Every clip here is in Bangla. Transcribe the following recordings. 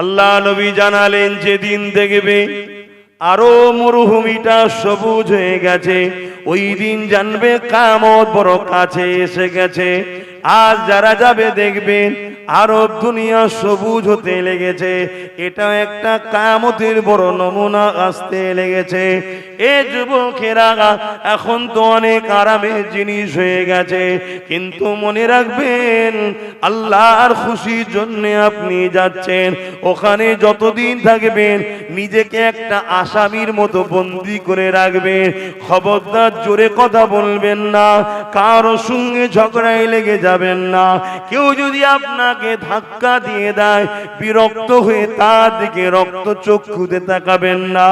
আল্লাহ নবী জানালেন, যেদিন দেখবে আরও মরুভূমিটা সবুজ হয়ে গেছে, ওই দিন জানবে কামত বড় কাছে এসে গেছে। আজ যারা যাবে দেখবেন আরব দুনিয়া সবুজ হতে লেগেছে। এটা একটা কামতের বড় নমুনা আসতে লেগেছে। এ যুবকেরা, এখন তো অনেক আরামের জিনিস হয়ে গেছে। কিন্তু মনে রাখবেন, আল্লাহর খুশির জন্য আপনি যাচ্ছেন। ওখানে যতদিন থাকবেন, নিজেকে একটা আসামির মতো বন্দি করে রাখবেন। খবরদার জোরে কথা বলবেন না, কারও সঙ্গে ঝগড়ায় লেগে যাবেন না। কেউ যদি আপনাকে ধাক্কা দিয়ে দেয়। বিরক্ত হয়ে তার দিকে রক্ত চক্ষুতে তাকাবেন না।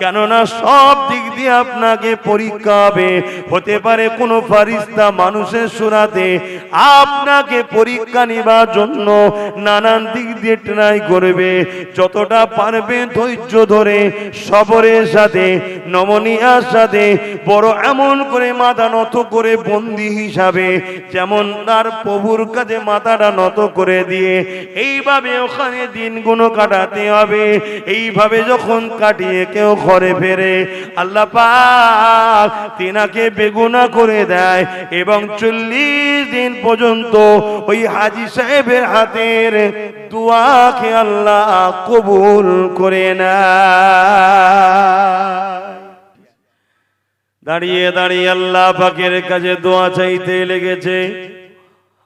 কেননা সব দিক দিয়ে আপনাকে পরীক্ষা হবে। হতে পারে কোনো ফারিস্তা মানুষের সুরাতে আপনাকে পরীক্ষা নেবার জন্য নানান দিক দিয়ে ট্রাই করবে। যতটা পারবে ধৈর্য ধরে সবরের সাথে, নমনীয়ার সাথে, বড় এমন করে মাথা নত করে বন্দি হিসাবে, যেমন তার প্রভুর কাছে মাথাটা নত করে দিয়ে এইভাবে ওখানে দিনগুলো কাটাতে হবে। এইভাবে যখন কাটিয়ে কেউ ঘরে ফেরে, আল্লাহ পাক তিনাকে বেগুনা করে দেয় এবং চল্লিশ দিন পর্যন্ত ওই হাজি সাহেবের হাতের দুয়াকে আল্লাহ কবুল করে না দাঁড়িয়ে দাঁড়িয়ে আল্লাহ পাকের কাছে দোয়া চাইতে লেগেছে।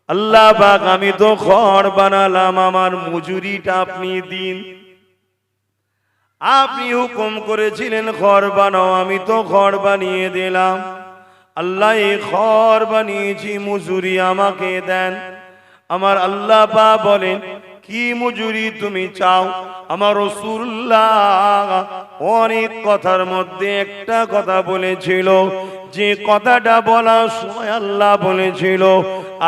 আল্লাহ পাক, আমি তো খড় বানালাম, আমার মজুরিটা আপনি দিন। আপনি হুকুম করেছিলেন খড় বানাও, আমি তো খড় বানিয়ে দিলাম। আল্লাহ, এই খড় বানিয়েছি, মজুরি আমাকে দেন। আমার আল্লাহ পা বলেন, কি মজুরি তুমি চাও? আমার রসুল্লাহ অনেক কথার মধ্যে একটা কথা বলেছিল, যে কথাটা বলার সময় আল্লাহ বলেছিল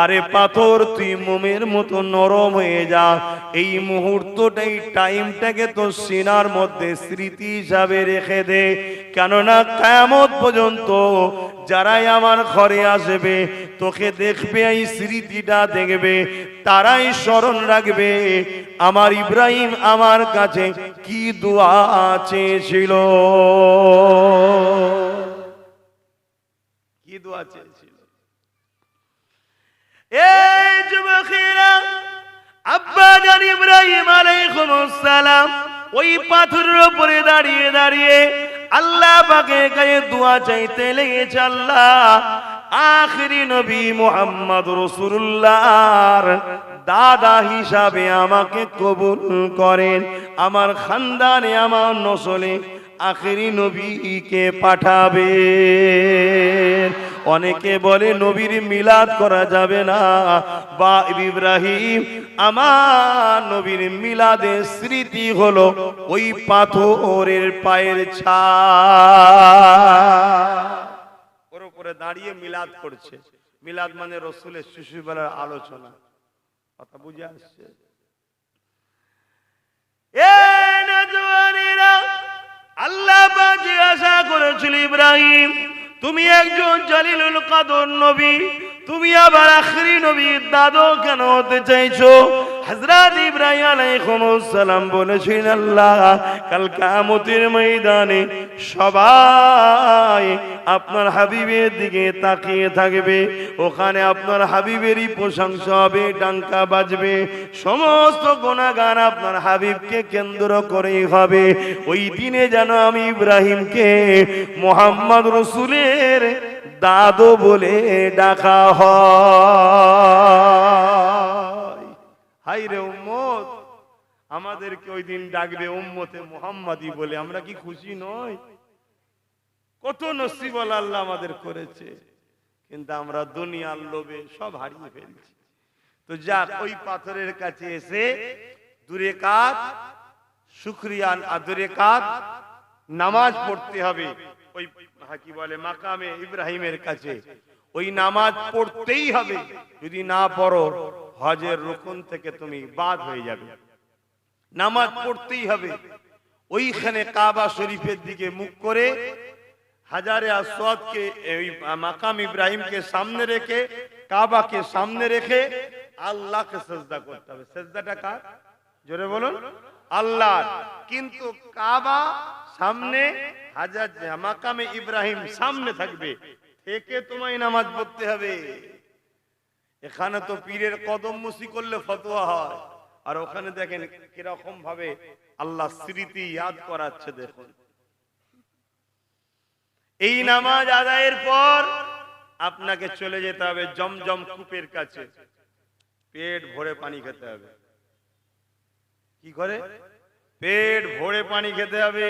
আরে পাথর, তুই মোমের মতো নরম হয়ে যা। এই মুহূর্তটাই টাইমটাকে তো সিনার মধ্যে স্মৃতি হিসাবে রেখে দে। কেননা কেমন পর্যন্ত যারাই আমার ঘরে আসবে, তোকে দেখবে, এই স্মৃতিটা দেখবে, তারাই স্মরণ রাখবে, আমার ইব্রাহিম আমার কাছে কি দোয়া চেয়েছিল। কি দোয়া চেয়েছিল? এই যুবকেরা ইব্রাহিম সালাম ওই পাথরের উপরে দাঁড়িয়ে দাঁড়িয়ে আল্লাহ পাকে গায়ে দোয়া চাইতে লেগেছে আল্লাহ। আখরি নবী মোহাম্মদ রসুল্লাহর দাদা হিসাবে আমাকে কবুল করেন। আমার খানদানে, আমার নসলে আখেরি নবী নবীকে পাঠাবে অনেকে বলে নবীর মিলাদ করা যাবে না। বা ইব্রাহিম, আমার নবীর মিলাদের স্মৃতি হলো ওই পাথরের পায়ের ছা দাঁড়িয়ে মিলাদ করছে। মিলাদ মানে রসুলের শিশুবেলার আলোচনা। কথা বুঝে আসছে এই নজওয়ানেরা, আল্লাহ জিজ্ঞাসা করেছিল ইব্রাহিম, তুমি একজন জালিলুল কাদর নবী, তুমি আবার আখরি নবীর দাদু কেন হতে চাইছো? হযরত ইব্রাহিম সালাম বলেছেন, আল্লাহ, কাল কিয়ামতের ময়দানে সবাই আপনার হাবিবের দিকে তাকিয়ে থাকবে। ওখানে আপনার হাবিবেরই প্রশংসা হবে, ডাঙ্কা বাজবে। সমস্ত গুণাগান আপনার হাবিবকে কেন্দ্র করেই হবে। ওই দিনে যেন আমি ইব্রাহিমকে মোহাম্মদ রসুলের দাদু বলে ডাকা হয়। হাই রে উম্মত আমাদেরকে ওই দিন ডাকবে উম্মতে মোহাম্মদী বলে আমরা কি খুশি নই? কত নসিব আল্লাহ আমাদের করেছে কিন্তু আমরা দুনিয়ার লোভে সব হারিয়ে ফেলছি। তো যাক ওই পাথরের কাছে এসে দূরে শুক্রিয়ান আর দূরে কাত নামাজ পড়তে হবে। ওই হ্যাঁ, কি বলে মাকামে ইব্রাহিমের কাছে ওই নামাজ পড়তেই হবে যদি না পড়ো হজের রুকুন থেকে তুমি বাদ হয়ে যাবে। নামাজ পড়তেই হবে। ওইখানে কাবা শরীফের দিকে মুখ করে হাজারে আসওয়াদকে, এই মাকাম ইব্রাহিমকে সামনে রেখে, কাবাকে সামনে রেখে আল্লাহকে সেজদা করতে হবে। সেজদাটা কার? জোরে বলুন। আল্লাহ কিন্তু কাবা সামনে হাজার মাকামে ইব্রাহিম সামনে থাকবে। থেকে তোমায় নামাজ পড়তে হবে। এখানে তো পীরের কদম মুসি করলে ফতোয়া হয়। আর ওখানে দেখেন কীরকম ভাবে আল্লাহ স্মৃতি ইয়াদ করাচ্ছে দেখুন। এই নামাজ আদায়ের পর আপনাকে চলে যেতে হবে জমজম কূপের কাছে। পেট ভরে পানি খেতে হবে। কি করে? পেট ভরে পানি খেতে হবে।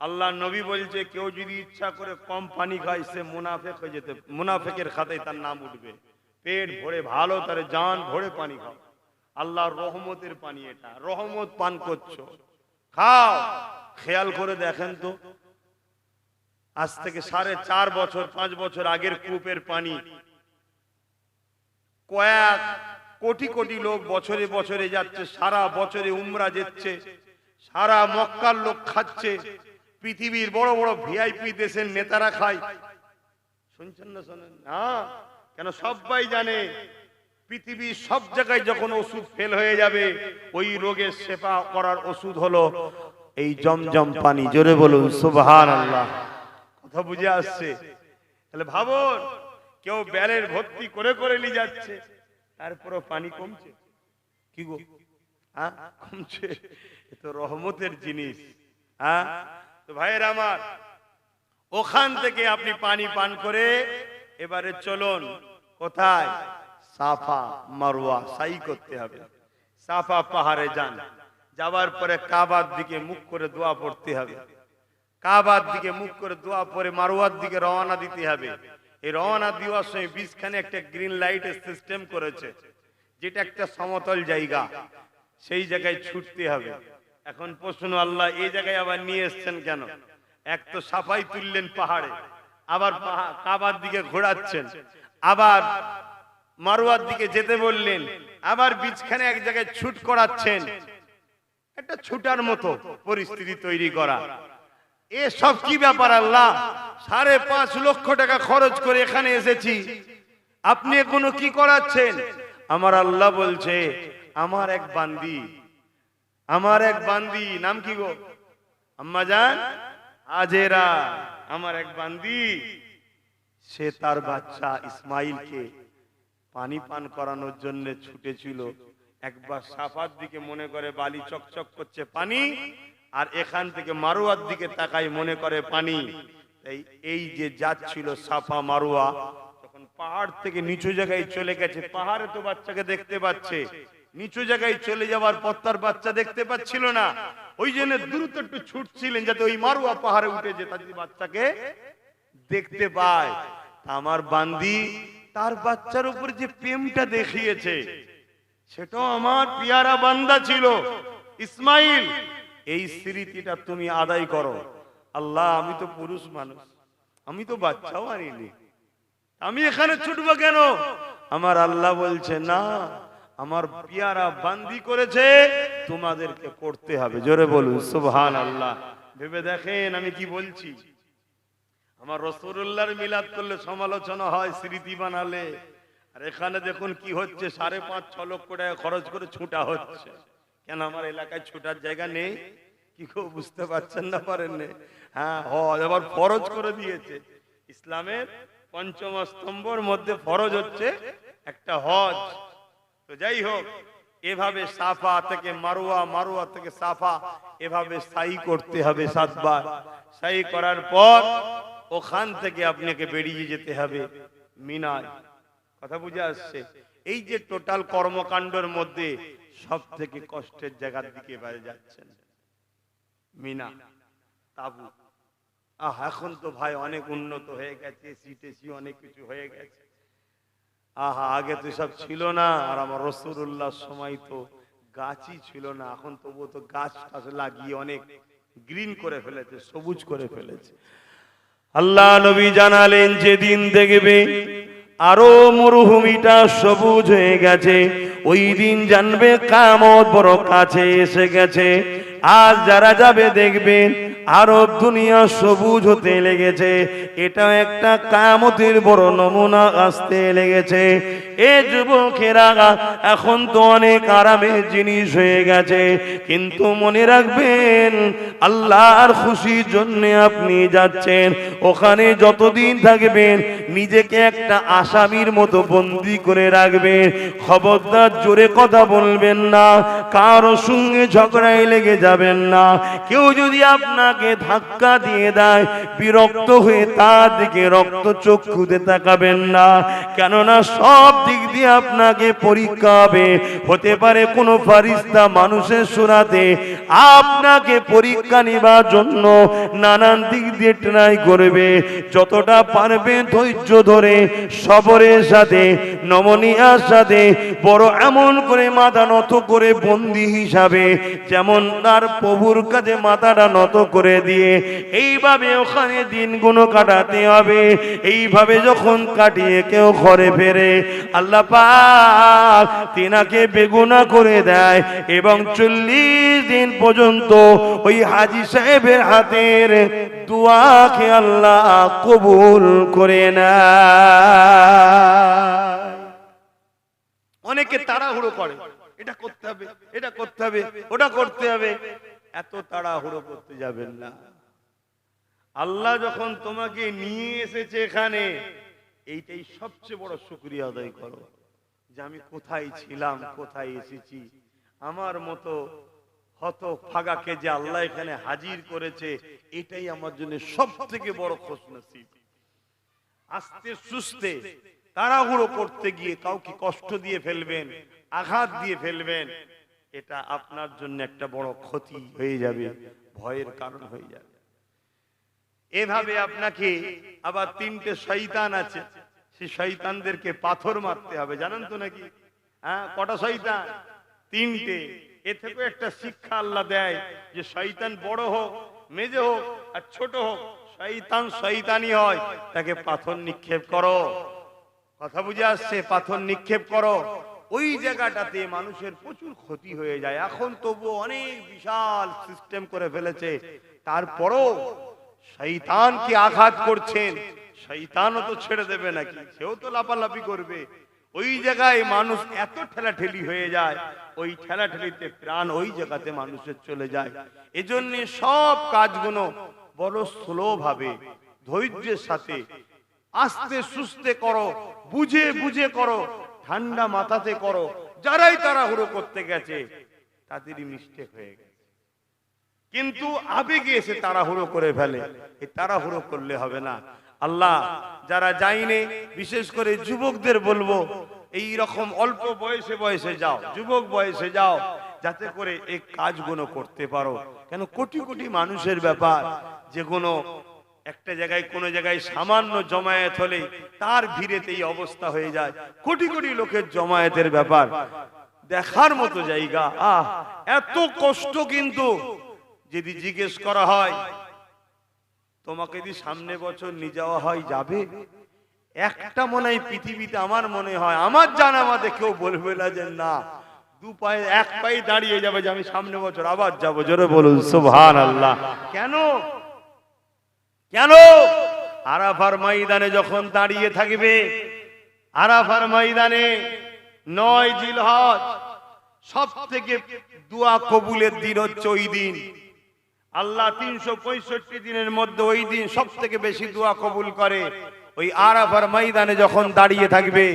আল্লাহ নবী বলছে, কেউ যদি ইচ্ছা করে কম পানি খায়, সে মুনাফেক হয়ে যেতে মুনাফেকের খাতায় তার নাম উঠবে। পেট ভরে ভালো, তারে জান ভরে পানি খাও। আল্লাহর রহমতের পানি এটা। রহমত পান করছ। খাও। খেয়াল করে দেখেন তো, আজ থেকে সাড়ে চার বছর, পাঁচ বছর আগের কূপের পানি। কয়েক কোটি কোটি লোক বছরে বছরে যাচ্ছে, সারা বছরে উমরা যাচ্ছে, সারা মক্কার লোক খাচ্ছে, পৃথিবীর বড় বড় ভিআইপি দেশের নেতারা খায়। শুনছেন না শোনেন? না কেন সবাই জানে, পৃথিবীর সব জায়গায় যখন ওষুধ ফেল হয়ে যাবে, ওই রোগের সেবা করার ওষুধ হলো এই জমজম পানি। জোরে বলুন সুবহান আল্লাহ কথা বুঝে আসছে। তাহলে ভাবুন, কেউ ব্যালের ভর্তি করে করে নিয়ে যাচ্ছে, তারপরও পানি কমছে। কি গো? হ্যাঁ? কমছে। এ তো রহমতের জিনিস। হ্যাঁ? তো ভাইয়ের আমার, ওখান থেকে আপনি পানি পান করে এবারে চলুন, কোথায়? সাফা, মারওয়া, সাই করতে হবে। সাফা পাহাড়ে যান। যাওয়ার পরে কাবার দিকে মুখ করে দোয়া পড়তে হবে। কাবার দিকে মুখ করে দোয়া পরে মারোয়ার দিকে রওনা দিতে হবে। এই রওনা দেওয়ার সময় বীজখানে একটা গ্রিন লাইটের সিস্টেম করেছে, যেটা একটা সমতল জায়গা। সেই জায়গায় ছুটতে হবে। এখন প্রশ্ন, আল্লাহ, এই জায়গায় আবার নিয়ে এসছেন কেন? এক তো সাফাই তুললেন পাহাড়ে। আবার কাবার দিকে ঘোরাচ্ছেন। আবার মারুয়ার দিকে যেতে বললেন, আবার বীজখানে এক জায়গায় ছুট করাচ্ছেন। একটা ছুটার মতো পরিস্থিতি তৈরি করা। এ সব কি ব্যাপার আল্লাহ? সাড়ে পাঁচ লক্ষ টাকা খরচ করে এখানে এসেছি। আপনি এখনও কি করাচ্ছেন? আমার আল্লাহ বলছে, আমার এক বান্দি। আমার এক বান্দি। নাম কি গো? আম্মা জান? আজেরা। আমার এক বান্দি। সে তার বাচ্চা ইসমাইলকে পানি পান করানোর জন্য ছুটেছিল। একবার সাফার দিকে মনে করে বালি চকচক করছে পানি, আর এখান থেকে মারুয়ার দিকে তাকাই মনে করে পানি। তাই এই যে যাচ্ছিল সাফা মারুয়া যখন পাহাড় থেকে নিচু জায়গায় চলে গেছে। পাহাড়ে তো বাচ্চাকে দেখতে পাচ্ছে। নিচু জায়গায় চলে যাওয়ার পর তার বাচ্চা দেখতে পাচ্ছিল না। ওই জন্য দ্রুত একটু ছুটছিলেন যাতে ওই মারুয়া পাহাড়ে উঠে যে তার বাচ্চাকে দেখতে পায়। আমার বান্দি, তার বাচ্চার উপর যে প্রেমটা দেখিয়েছে, সেটাও আমার পিয়ারা বান্দা ছিল। ইসমাইল, এই স্মৃতিটা তুমি আদায় করো। আল্লাহ, আমি তো পুরুষ মানুষ, আমি তো বাচ্চাও আনিনি। আমি এখানে ছুটবো কেন? আমার আল্লাহ বলছে, না আমার পিয়ারা বান্দি করেছে, তোমাদেরকে করতে হবে। জোরে বলুন সুবহান আল্লাহ ভেবে দেখেন, আমি কি বলছি? আমার রসুল্লাহর মিলাদ করলে সমালোচনা হয়, স্মৃতি বানালে। আর এখানে দেখুন কি হচ্ছে, সাড়ে পাঁচ, ছ লক্ষ টাকা খরচ করে ছুটা হচ্ছে। কেন আমার এলাকায় ছুটার জায়গা নেই? কি কেউ বুঝতে পারছেন না পারেন? হ্যাঁ হজ আবার ফরজ করে দিয়েছে। ইসলামের পঞ্চম স্তম্ভর মধ্যে ফরজ হচ্ছে একটা হজ। তো যাই হোক, এভাবে সাফা থেকে মারুয়া মারুয়া থেকে সাফা, এভাবে সাই করতে হবে সাতবার। সাই করার পর ওখান থেকে আপনাকে বেরিয়ে যেতে হবে মিনায়। কথা বুঝে আসছে? এই যে টোটাল কর্মকাণ্ডের মধ্যে সব থেকে কষ্টের জায়গার দিকে এবারে যাচ্ছেন। মিনা, তাবু। আহ, এখন তো ভাই অনেক উন্নত হয়ে গেছে, সিটেসি অনেক কিছু হয়ে গেছে। আহা, আগে তো সব ছিল না, আর আমার রসুল্লাহ সময় তো গাছই ছিল না, এখন তবুও তো গাছ টাছ লাগিয়ে অনেক গ্রিন করে ফেলেছে, সবুজ করে ফেলেছে। আল্লাহ নবী জানালেন, যেদিন দেখবে আরও মরুভূমিটা সবুজ হয়ে গেছে, ওই দিন জানবে কামত বড় কাছে এসে গেছে। আজ যারা যাবে দেখবেন আরব দুনিয়া সবুজ হতে লেগেছে। এটা একটা কামতের বড় নমুনা আসতে লেগেছে। এ যুবকেরা, এখন তো অনেক আরামের জিনিস হয়ে গেছে। কিন্তু মনে রাখবেন, আল্লাহর খুশির জন্য আপনি যাচ্ছেন। ওখানে যতদিন থাকবেন, নিজেকে একটা আসামির মতো বন্দি করে রাখবেন। খবরদার জোরে কথা বলবেন না, কারও সঙ্গে ঝগড়ায় লেগে যাবেন না। কেউ যদি আপনাকে ধাক্কা দিয়ে দেয়, বিরক্ত হয়ে তার দিকে রক্ত চক্ষুতে তাকাবেন না। কেননা সব দিক দিয়ে আপনাকে পরীক্ষা হবে। হতে পারে কোনো ফারিস্তা মানুষের সুরাতে আপনাকে পরীক্ষা নেবার জন্য নানান দিক দিয়ে ট্রাই করবে। যতটা পারবে ধৈর্য ধরে সবরের সাথে, নমনীয়ার সাথে, বড় এমন করে মাথা নত করে বন্দি হিসাবে, যেমন তার প্রভুর কাছে মাথাটা নত করে দিয়ে, এইভাবে ওখানে দিনগুলো কাটাতে হবে। এইভাবে যখন কাটিয়ে কেউ ঘরে ফেরে আল্লাহ পাক তিনাকে বেগুনা করে দেয় এবং চল্লিশ দিন পর্যন্ত ওই হাজি সাহেবের হাতের দুয়াকে আল্লাহ কবুল করে নেয়। অনেকে তাড়াহুড়ো করে। এটা করতে হবে, এটা করতে হবে, ওটা করতে হবে। এত তাড়াহুড়ো করতে যাবেন না। আল্লাহ যখন তোমাকে নিয়ে এসেছে এখানে এইটাই সবচেয়ে বড় শুক্রিয়া আদায় করো যে আমি কোথায় ছিলাম, কোথায় এসেছি। আমার মতো হত ফাগাকে যে আল্লাহ এখানে হাজির করেছে, এটাই আমার জন্য সব থেকে বড় খোশ নসিব আস্তে সুস্তে তাড়াহুড়ো করতে গিয়ে কাউকে কষ্ট দিয়ে ফেলবেন, আঘাত দিয়ে ফেলবেন, এটা আপনার জন্য একটা বড় ক্ষতি হয়ে যাবে, ভয়ের কারণ হয়ে যাবে। এভাবে আপনাকে আবার তিনটে শয়তান আছে। সেই শয়তানদেরকে পাথর মারতে হবে, জানেন তো নাকি? হ্যাঁ কটা শয়তান? তিনটে। এ থেকে একটা শিক্ষা আল্লাহ দেয় যে শয়তান বড় হোক, মেজে হোক, আর ছোট হোক, শয়তান শয়তানি হয়। তাকে পাথর নিক্ষেপ করো। কথা বুঝে আসছে? পাথর নিক্ষেপ করো। ওই জায়গাটাতে মানুষের প্রচুর ক্ষতি হয়ে যায়। এখন তবু অনেক বিশাল সিস্টেম করে ফেলেছে। তারপরও শৈতানকে আঘাত করছেন? শৈতানও তো ছেড়ে দেবে নাকি? সেও তো লাপালাপি করবে। ওই জায়গায় মানুষ এত ঠেলাঠেলি হয়ে যায়, ওই ঠেলাঠেলিতে প্রাণ ওই জায়গাতে মানুষের চলে যায়। এজন্য সব কাজগুলো বড় স্লো ভাবে ধৈর্যের সাথে, আস্তে সুস্তে করো, বুঝে বুঝে করো, ঠান্ডা মাথাতে করো, যারাই তারা হুড়ো করতে গেছে, তাদেরই মিস্টেক হয়ে গেছে। কিন্তু আবেগে এসে তাড়াহুড়ো করে ফেলে। এই তাড়াহুড়ো করলে হবে না। আল্লাহ, যারা যায়নি, বিশেষ করে যুবকদের বলব, এই রকম অল্প বয়সে বয়সে যাও, যুবক বয়সে যাও, যাতে করে এই কাজগুলো করতে পারো। কেন? কোটি কোটি মানুষের ব্যাপার। যে কোনো একটা জায়গায়, কোনো জায়গায় সামান্য জমায়েত হলে তার ভিড়েতে এই অবস্থা হয়ে যায়। কোটি কোটি লোকের জমায়েতের ব্যাপার। দেখার মতো জায়গা। আহ, এত কষ্ট কিন্তু যদি জিজ্ঞেস করা হয়, তোমাকে যদি সামনে বছর নিয়ে যাওয়া হয়, যাবে? একটা মনে হয় পৃথিবীতে আমার মনে হয়, আমার জানা আমাদের কেউ বলবে না যে না। দু পায়ে, এক পায়ে দাঁড়িয়ে যাবে যে আমি সামনে বছর আবার যাব। জোরে বলুন সুবহান আল্লাহ কেন? কেন? আরাফার ময়দানে যখন দাঁড়িয়ে থাকবে, আরাফার ময়দানে নয় জিলহজ সব থেকে দোয়া কবুলের দিন হচ্ছে ওই দিন। আল্লাহ তিনশো পঁয়ষট্টি দিনের মধ্যে ওই দিন সব থেকে বেশি দোয়া কবুল করে। ওই আরাফার ময়দানে যখন দাঁড়িয়ে থাকবে,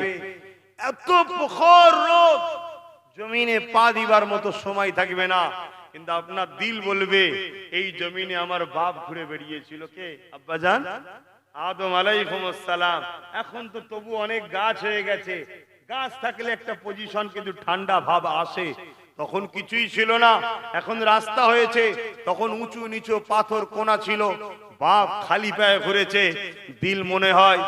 এত প্রখর জমিনে পা দিবার মতো সময় থাকবে না। কিন্তু আপনার দিল বলবে, এই জমিনে আমার বাপ ঘুরে বেরিয়েছিল কে? আব্বাজান আদম আলাইকুম আসসালাম। এখন তো তবু অনেক গাছ হয়ে গেছে। গাছ থাকলে একটা পজিশন কিন্তু ঠান্ডা ভাব আসে। তখন কিছুই ছিল না। এখন রাস্তা হয়েছে। তখন উঁচু নিচু পাথর কোনা ছিল। বাপ খালি পায়ে ঘুরেছে। দিল মনে হয়,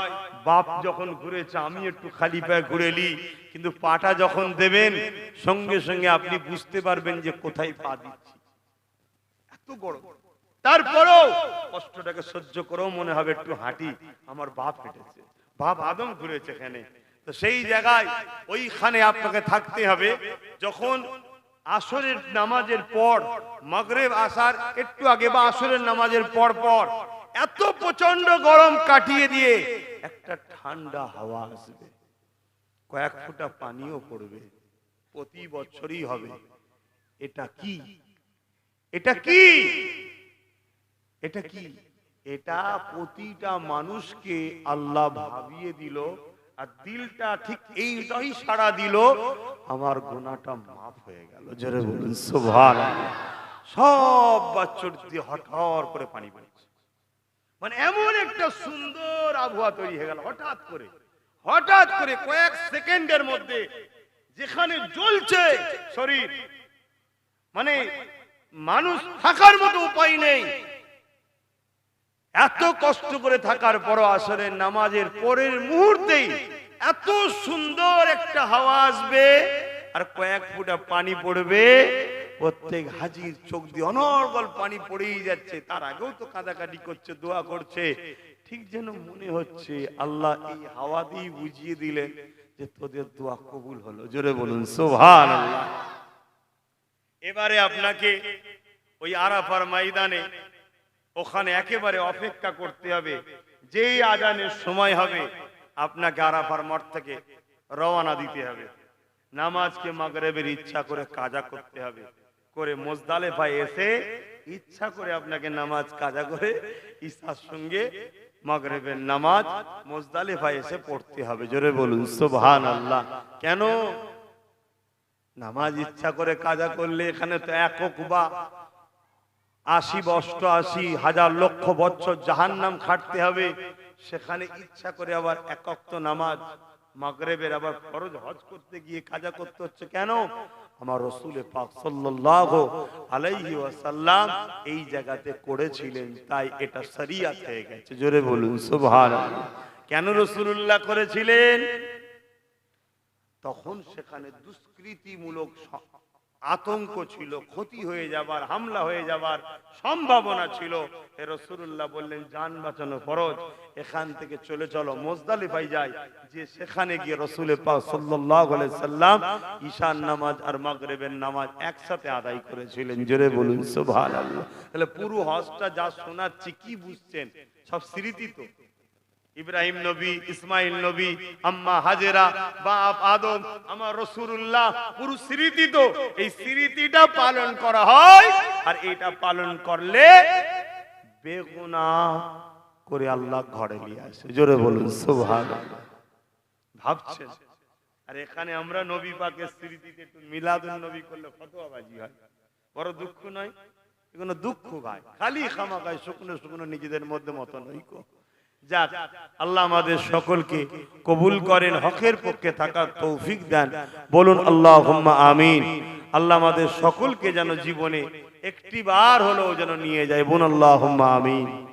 বাপ যখন ঘুরেছে, আমি একটু খালি পায়ে ঘুরেলি কিন্তু পাটা যখন দেবেন, সঙ্গে সঙ্গে আপনি বুঝতে পারবেন যে কোথায় পা দিচ্ছি। এত বড়। তারপরেও কষ্টটাকে সহ্য করেও মনে হবে একটু হাঁটি। আমার বাপ হেঁটেছে। বাপ আদম ঘুরেছে এখানে। তো সেই জায়গায় ওইখানে আপনাকে থাকতে হবে। যখন আসরের নামাজের পর, মাগরেব, আসার একটু আগে বা আসরের নামাজের পর পর, এত প্রচণ্ড গরম কাটিয়ে দিয়ে একটা ঠান্ডা হাওয়া আসবে। কয়েক ফোঁটা পানিও পড়বে। প্রতি বছরই হবে। এটা কি? এটা কি? এটা কি? এটা প্রতিটা মানুষকে আল্লাহ ভাবিয়ে দিল আর দিলটা ঠিক এইটাই সাড়া দিল, আমার গোনাটা মাফ হয়ে গেল। জোরে বলুন সুভান সব বাচ্চর দিয়ে হঠাৎ করে পানি পড়ছে মানে এমন একটা সুন্দর আবহাওয়া তৈরি হয়ে গেল, হঠাৎ করে। হঠাৎ করে কয়েক সেকেন্ডের মধ্যে যেখানে জ্বলছে শরীর মানে মানুষ থাকার মতো উপায় নেই। এত কষ্ট করে থাকার পরও আসলে নামাজের পরের মুহূর্তেই এত সুন্দর একটা হাওয়া আসবে, আর কয়েক ফুটা পানি পড়বে। প্রত্যেক হাজির চোখ দিয়ে অনর্গল পানি পড়েই যাচ্ছে, তার আগেও তো কাদাকাটি করছে, দোয়া করছে। ঠিক যেন মনে হচ্ছে আল্লাহ এই হাওয়া দিয়ে বুঝিয়ে দিলেন যে তোদের দোয়া কবুল হলো। জোরে বলুন সোভান এবারে আপনাকে ওই আরাফার ময়দানে ওখানে একেবারে অপেক্ষা করতে হবে। যেই আজানের সময় হবে, আপনাকে আরাফার মঠ থেকে রওনা দিতে হবে। নামাজকে মাগরেবের ইচ্ছা করে কাজা করতে হবে। করে মোজদালে ভাই এসে ইচ্ছা করে আপনাকে নামাজ কাজা করে ঈশার সঙ্গে মাগরেবের নামাজ মোজদালে ভাই এসে পড়তে হবে। জোরে বলুন সুবহান আল্লাহ কেন? নামাজ ইচ্ছা করে কাজা করলে এখানে তো একক বা আশি বষ্ট আশি হাজার লক্ষ বছর জাহান নাম খাটতে হবে। সেখানে ইচ্ছা করে আবার একক নামাজ, মাগরেবের আবার ফরজ হজ করতে গিয়ে কাজা করতে হচ্ছে কেন? আমার রসুল পাক আলাইহি ওয়াসাল্লাম এই জায়গাতে করেছিলেন, তাই এটা শরিয়াত হয়ে গেছে। জোরে বলুন, সুবহানাল্লাহ। কেন রসুলুল্লাহ করেছিলেন? তখন সেখানে দুষ্কৃতিমূলক আতঙ্ক ছিল, ক্ষতি হয়ে যাবার, হামলা হয়ে যাবার সম্ভাবনা ছিল। এ রসুল্লাহ বললেন, যান বাঁচানো ফরজ, এখান থেকে চলে চলো। মোজদালিফাই যায় যে সেখানে গিয়ে রসুলের পা সাল্লাম ঈশান নামাজ আর মাগরেবের নামাজ একসাথে আদায় করেছিলেন। জোরে বলুন আল্লাহ তাহলে পুরো হজটা যা শোনাচ্ছি, কি বুঝছেন? সব স্মৃতি তো। ইব্রাহিম নবী, ইসমাইল নবী, আম্মা হাজেরা, বাপ আদম, আমার রসুল্লাহ পুরো স্মৃতি তো এই স্মৃতিটা পালন করা হয় আর এটা পালন করলে বেগুনা করে আল্লাহ ঘরে নিয়ে আসে। জোরে বলুন সুবহান ভাবছেন, আর এখানে আমরা নবী পাকের স্মৃতিতে একটু মিলাদুন নবী করলে ফতোয়াবাজি হয়। বড় দুঃখ নয়, এগুলো দুঃখ ভাই। খালি খামাকায় শুকনো শুকনো নিজেদের মধ্যে মত নই কো যাক, আল্লাহ আমাদের সকলকে কবুল করেন, হকের পক্ষে থাকার তৌফিক দেন। বলুন আল্লাহ আমিন। আল্লাহ আমাদের সকলকে যেন জীবনে একটি বার হলেও যেন নিয়ে যায়। বোন আল্লাহ আমিন।